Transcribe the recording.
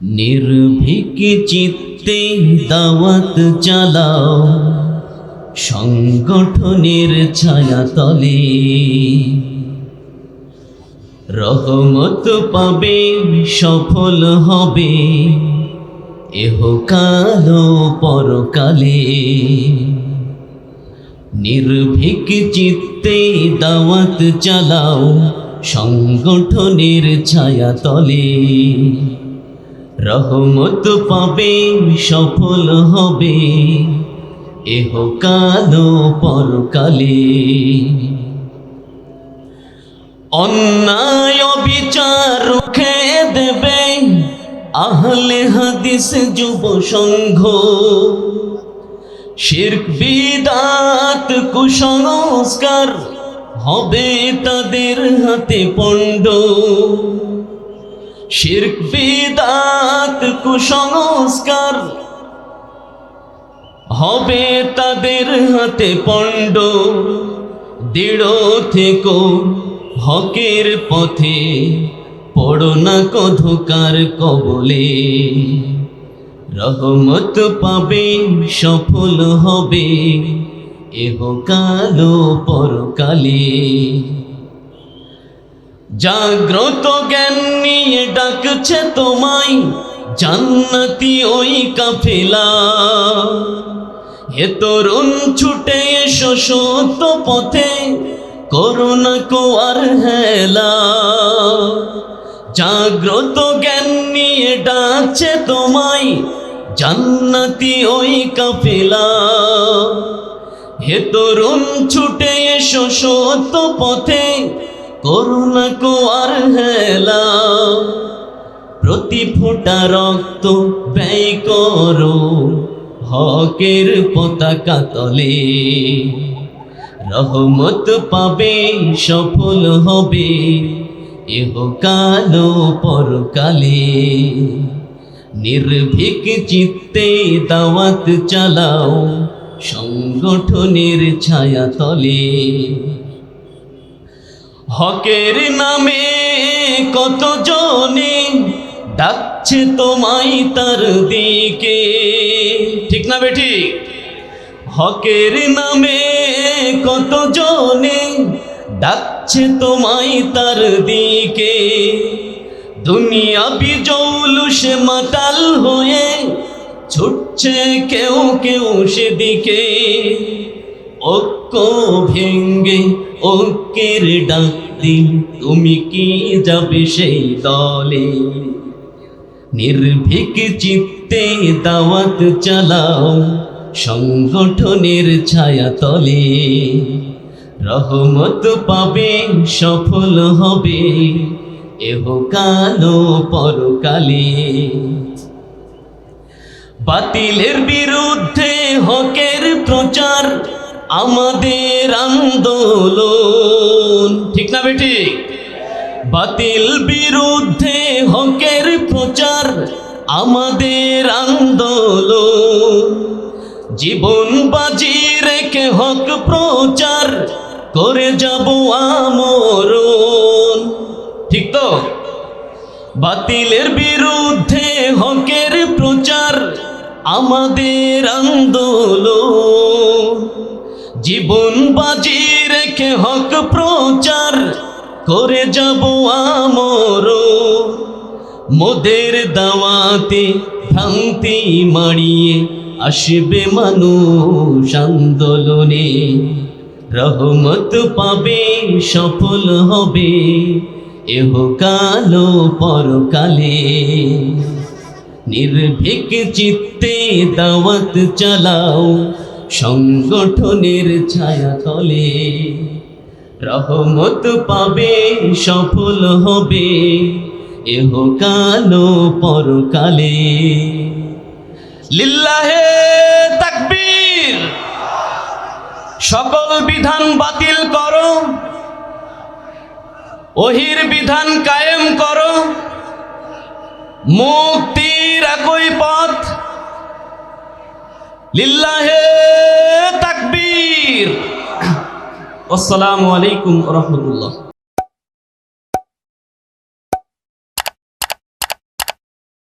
নির্ভীক চিত্তে দাওয়াত চালাও সংগঠনের ছায়া তলে রহমত পাবে, সফল হবে। এহকাল পরকালে নির্ভীক চিত্তে দাওয়াত চালাও সংগঠনের ছায়া তলে রহমত পাবে, সফল হবে। এহকাল পরকালে। অন্যায় বিচার রুখে দেবে, আহলে হাদিস যুব সংঘ। শির্ক, বিদাত, কুসংস্কার হবে তাদের হাতে পণ্ড। শির্ক, বিদাত, কুসংস্কার হবে তাদের হাতে পণ্ড। দৃঢ় থেকো হকের পথে, পড়ো না কধকার কবলে। রহমত পাবে, সফল হবে এহ কালো পরকালে। জাগ্রত জ্ঞান নিয়ে ডাকছে তোমায়, জান্নাতি ওই কাফেলা। হে তরুণ ছুটে এসো সত্য পথে করোনা কো আর হেলা। জাগ্রত জ্ঞান নিয়ে ডাকছে তোমায়, জান্নাতি ওই কাফেলা। হে তরুণ ছুটে এসো সত্য পথে করুণা কো আর হেলা। প্রতি ফোঁটা রক্ত ব্যয় করো হকের পতাকা তলে। রহমত পাবে, সফল হবে, এহ এহকাল পরকালে। নির্ভীক চিত্তে দাওয়াত চালাও, সংগঠনের ছায়া তলে। হকের নামে কত জনে ডাকছে তোমায় তার দিকে? ঠিক না বেঠি হকের নামে কত জনে ডাকছে তোমায় তার দিকে? দুনিয়া বিজৌলুসে মাতাল হয়ে ছুটছে কেউ কেউ সেদিকে। ঐক্য ভেঙ্গে ঐক্যের ডাক দিন তুমি কি যাবে সেই দলে? নির্ভীক চিত্তে দাওয়াত চালাও, সংগঠনের ছায়া তলে। রহমত পাবে, সফল হবে এহকাল পরকালে। বাতিলের বিরুদ্ধে হকের প্রচার আমাদের আন্দোলন। ঠিক না বেটি? বাতিল বিরুদ্ধে হকের প্রচার আমাদের আন্দোলন। জীবন বাজি রেখে হক প্রচার করে যাব আমরণ। ঠিক তো? বাতিলের বিরুদ্ধে হকের প্রচার আমাদের আন্দোলন। জীবন বাজি রেখে হক প্রচার করে যাব আমর। মোদের দাওয়াতে ভ্রান্তি মাড়িয়ে আসবে মানুষ আন্দোলনে। রহমত পাবে, সফল হবে এহকাল পরকালে। নির্ভীক চিত্তে দাওয়াত চালাও সংগঠনের ছায়া তলে রহমত পাবে, সফল হবে এহকাল পরকালে। লিল্লাহে তাকবীর। সকল বিধান বাতিল করো। ওহির বিধান কায়েম করো। মুক্তির একই পথ লিল্লাহে তাকবীর। আসসালামু আলাইকুম রহমতুল্লাহ।